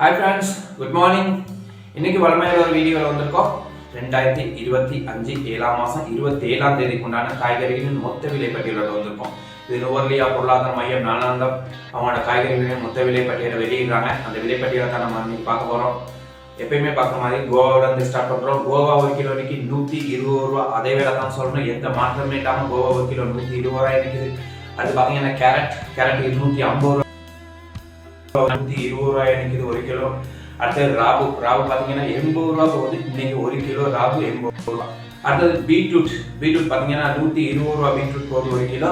Hi friends good morning இன்னைக்கு வளமையான ஒரு வீடியோவில் வந்திருக்கோம். ரெண்டாயிரத்தி இருபத்தி அஞ்சு ஏழாம் மாதம் இருபத்தி ஏழாம் தேதிக்கு உண்டான காய்கறிகளின் மொத்த விலை பட்டியலோட வந்திருக்கோம். இது நுவர்லியா பொருளாதார மையம் நாளாந்தம் அவங்களோட காய்கறிகளின் மொத்த விலை பட்டியலை வெளியிடுறாங்க. அந்த விலை பட்டியலை தான் நம்ம இன்னைக்கு பார்க்க போகிறோம் எப்பயுமே பார்க்குற மாதிரி கோவாவோட ஸ்டார்ட் பண்ணுறோம் கோவா ஒரு கிலோ இன்னைக்கு நூற்றி இருபது ரூபா. அதே வேலை தான் சொல்லணும். எந்த மாற்றமே இல்லாமல் கோவா ஒரு கிலோ நூற்றி இருபது ரூபாய் இருக்குது அது பார்த்தீங்கன்னா கேரட் கேரட் இருநூற்றி ஐம்பது ரூபா. நூற்றி இருபது ரூபாய் நிற்கிது ஒரு கிலோ. அடுத்தது ராபு. ராபு பார்த்தீங்கன்னா எண்பது ரூபா போகுது. இன்னைக்கு ஒரு கிலோ ராபு எண்பது ரூபா. அடுத்தது பீட்ரூட். பீட்ரூட் பார்த்தீங்கன்னா நூற்றி இருபது ரூபா பீட்ரூட் போகுது ஒரு கிலோ.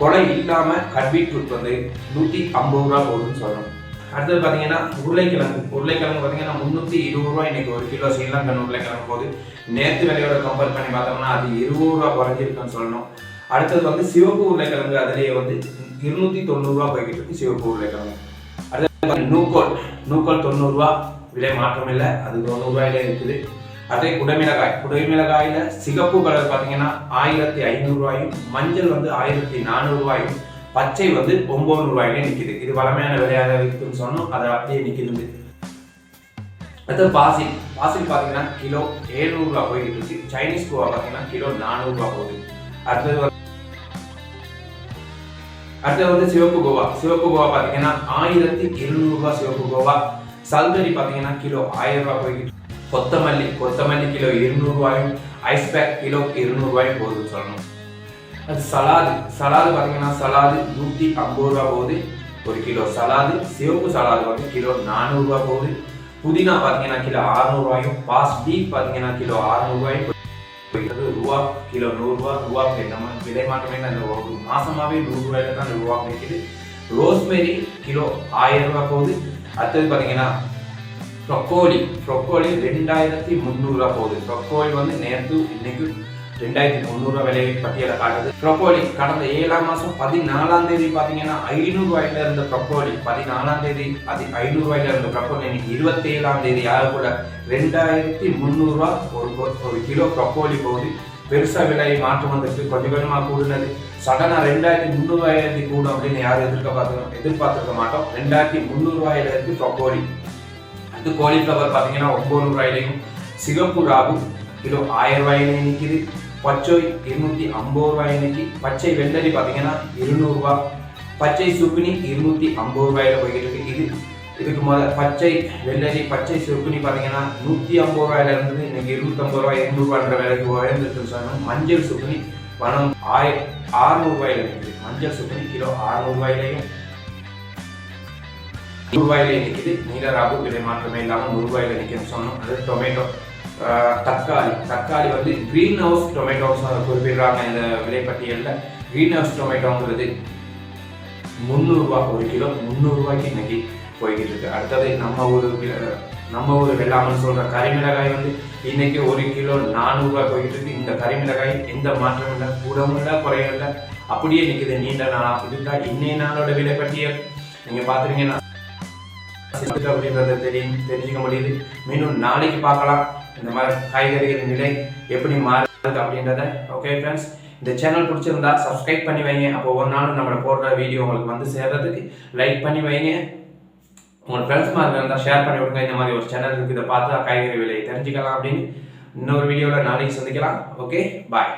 கொலை இல்லாமல் கட் பீட்ரூட் வந்து நூற்றி ஐம்பது ரூபா போகுதுன்னு சொல்லணும். அடுத்தது பார்த்தீங்கன்னா உருளைக்கிழங்கு. உருளைக்கிழங்கு பார்த்தீங்கன்னா முந்நூற்றி இருபது ரூபா இன்றைக்கி ஒரு கிலோ ஸ்ரீலங்கன் உருளைக்கிழங்கு போகுது. நேற்று விலையோட கம்பேர் பண்ணி பார்த்தோம்னா அது இருபது ரூபா குறைஞ்சிருக்குன்னு சொல்லணும். அடுத்தது வந்து சிவப்பு உருளைக்கிழங்கு அதுலேயே வந்து இருநூற்றி தொண்ணூறுரூவா போய்கிட்டு இருக்கு சிவப்பு உருளைக்கிழங்கு. அடுத்தது நூக்கோல். நூக்கோல் தொண்ணூறுரூவா விலை மாற்றம் இல்லை. அது தொண்ணூறுரூவாயிலே இருக்குது. அதே குடமிளகாய். குடமிளகாயில் சிகப்பு கலர் பார்த்தீங்கன்னா ஆயிரத்தி ஐநூறுரூவாயும் மஞ்சள் வந்து ஆயிரத்தி நானூறுரூவாயும் பச்சை வந்து ஒம்பது ரூபாயிலே நிற்கிது இது வளமையான விலையாக இருக்குன்னு சொன்னோம். அதை அப்படியே நிற்கிது அடுத்து பாசில். பாசில் பார்த்தீங்கன்னா கிலோ ஏழ்நூறுரூவா போயிட்டு இருக்கு. சைனீஸ் கோவா பார்த்தீங்கன்னா கிலோ நானூறுரூவா போகுது. அடுத்தது அடுத்தது வந்து சிவப்பு கோவா. சிவப்பு கோவா பார்த்தீங்கன்னா ஆயிரத்தி இருநூறுவா சிவப்பு கோவா. சல்தரி பார்த்தீங்கன்னா கிலோ ஆயிரம் ரூபாய் போய்கிட்டு கொத்தமல்லி கொத்தமல்லி கிலோ இருநூறுவாயும் ஐஸ் பேக் கிலோ இருநூறுவாயும் போகுதுன்னு சொல்லணும். அது சலாது. சலாது பார்த்தீங்கன்னா சலாது நூற்றி ஐம்பது ரூபா போகுது. ஒரு கிலோ சலாது. சிவப்பு சலாது வந்து கிலோ நானூறுரூவா போகுது. புதினா பார்த்தீங்கன்னா கிலோ அறுநூறுவாயும் பாஸ் பீஃப் பார்த்தீங்கன்னா கிலோ அறுநூறுவாயும் போயிட்டு ரூபா கிலோ நூறுரூவா ரூபா நம்ம விலை மாற்றமே அந்த ஒரு மாசமாவே நூறுரூவாயில தான் அந்த ரூபா கிடைக்குது ரோஸ்மெரி கிலோ ஆயிரம் ரூபாய் போகுது அடுத்தது பார்த்தீங்கன்னா ப்ரொக்கோலி ப்ரொக்கோலி ரெண்டாயிரத்தி முந்நூறுரூவா போகுது ப்ரொக்கோலி வந்து நேற்று இன்னைக்கு ரெண்டாயிரத்தி முந்நூறுரூவா விலை பட்டியலை காட்டுது. ப்ரொக்கோலி கடந்த ஏழாம் மாதம் பதினாலாம் தேதி பார்த்தீங்கன்னா ஐநூறுரூவாயில இருந்த ப்ரொக்கோலி பதினாலாம் தேதி அது ஐநூறுரூவாயில இருந்த ப்ரொக்கோலி இன்னைக்கு இருபத்தி ஏழாம் தேதி. யாரு கூட ரெண்டாயிரத்தி முந்நூறுரூவா ஒரு ஒரு கிலோ ப்ரொக்கோலி போகுது பெருசா விலை மாற்றம் வந்துட்டு கொஞ்சம் கொஞ்சமாக கூடுனது. சடனா ரெண்டாயிரத்தி முந்நூறுவாயிரத்தி கூடும் அப்படின்னு யாரும் எதிர்க்க பார்த்து எதிர்பார்த்திருக்க மாட்டோம். ரெண்டாயிரத்தி முந்நூறுவாயில இருக்கு ப்ரொக்கோலி அது காலிஃப்ளவர் பார்த்தீங்கன்னா ஒன்பது ரூபாயிலையும் சிகப்பு ராகு கிலோ ஆயிரம் ரூபாயிலையும் நிற்கிது பச்சை இருநூத்தி ஐம்பது ரூபாய் இன்னைக்கு பச்சை வெள்ளரி பார்த்தீங்கன்னா இருநூறுபா பச்சை சுக்குனி இருநூத்தி ஐம்பது ரூபாயில போய்கிட்டு இருக்கு. இது இதுக்கு முதல்ல பச்சை வெள்ளரி பச்சை சுக்குனி பார்த்தீங்கன்னா நூற்றி ஐம்பது ரூபாயில இருந்தது. இன்னைக்கு இருநூத்தம்பது ரூபாய் இருநூறுபான்ற விலைக்கு உயர்ந்துருக்குன்னு சொன்னோம் மஞ்சள் சுக்குனி பணம் ஆய ஆறுநூறு இருக்குது. மஞ்சள் சுக்குனி கிலோ ஆறுநூறுபாயிலையும் ரூபாயிலையும் நிற்கிது நீல ராகு விலை மாற்றமே இல்லாமல் நூறு ரூபாயில சொன்னோம். அது டொமேட்டோ. தக்காளி. தக்காளி வந்து க்ரீன் ஹவுஸ் டொமேட்டோஸ் குறிப்பிடுறாங்க இந்த விலைப்பட்டியலில். க்ரீன் ஹவுஸ் டொமேட்டோங்கிறது முந்நூறுரூவா ஒரு கிலோ முந்நூறுரூவாய்க்கு இன்னைக்கு போய்கிட்டு இருக்கு. அடுத்தது நம்ம ஊர் நம்ம ஊர் வெள்ளாமல் சொல்ற கரிமிளகாய் வந்து இன்னைக்கு ஒரு கிலோ நானூறுரூவா போய்கிட்டு இருக்கு. இந்த கரிமிளகாய் எந்த மாற்றம் இல்லை கூடவும் இல்லை குறையும் இல்லை. அப்படியே நிற்குது நீண்ட நாளாக இதுதான் இன்னைய நாளோட விலைப்பட்டியல். நீங்கள் பார்த்துருங்கன்னா அப்படின்றத தெரியும் தெரிஞ்சுக்க முடியுது. மீண்டும் நாளைக்கு பார்க்கலாம். இந்த மாதிரி காய்கறிகளின் நிலை எப்படி மாறுது அப்படின்றத. ஓகே ஃப்ரெண்ட்ஸ் இந்த சேனல் பிடிச்சிருந்தா சப்ஸ்கிரைப் பண்ணி வைங்க. அப்போ ஒரு நாள் நம்ம போடுற வீடியோ உங்களுக்கு வந்து சேர்றதுக்கு லைக் பண்ணி வைங்க. உங்கள் ஃப்ரெண்ட்ஸ் மாதிரி இருந்தால் ஷேர் பண்ணி விடுங்க. இந்த மாதிரி ஒரு சேனல் இருக்குது இதை பார்த்து காய்கறி விலையை தெரிஞ்சுக்கலாம் அப்படின்னு. இன்னொரு வீடியோவில் நாளைக்கு சந்திக்கலாம். Okay bye